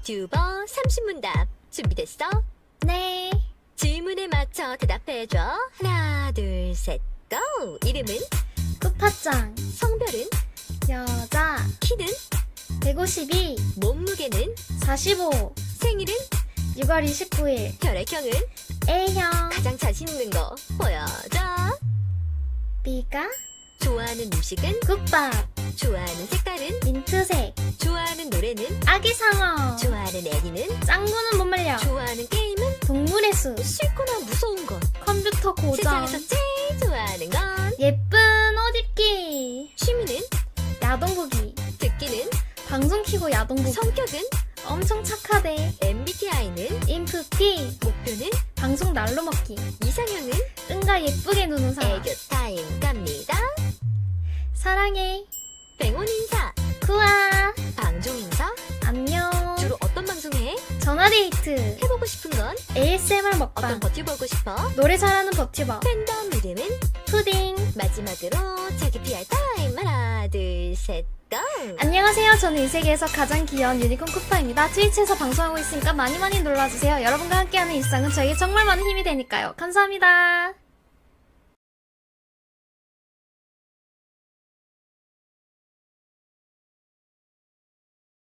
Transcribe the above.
버튜버 30문답 준비됐어? 네. 질문에 맞춰 대답해줘. 하나, 둘, 셋, 고! 이름은? 끝파짱. 성별은? 여자. 키는? 152. 몸무게는? 45. 생일은? 6월 29일. 혈액형은? A형. 가장 자신 있는 거 보여줘. B가 좋아하는 음식은? 국밥. 좋아하는 색깔은? 민트색. 좋아하는 노래는? 아기상 애니는? 짱구는 못 말려. 좋아하는 게임은? 동물의 숲. 싫거나 무서운 것. 컴퓨터 고정. 세상에서 제일 좋아하는 건? 예쁜 옷 입기. 취미는? 야동 보기. 듣기는? 방송 키고 야동 보기. 성격은? 엄청 착하대. MBTI는? 인프피. 목표는? 방송 날로 먹기. 이상형은? 뜬가 예쁘게 노는 사람. 애교 타임 갑니다. 사랑해. 백원 인사, 전화데이트. 해보고 싶은 건? ASMR 어떤 먹방. 버텨보고 싶어? 노래 잘하는 버티버. 팬덤 이름은? 푸딩. 마지막으로 자기 PR 타임 하나 둘셋 고! 안녕하세요. 저는 이 세계에서 가장 귀여운 유니콘 쿠파입니다. 트위치에서 방송하고 있으니까 많이 많이 놀러주세요. 여러분과 함께하는 일상은 저에게 정말 많은 힘이 되니까요. 감사합니다.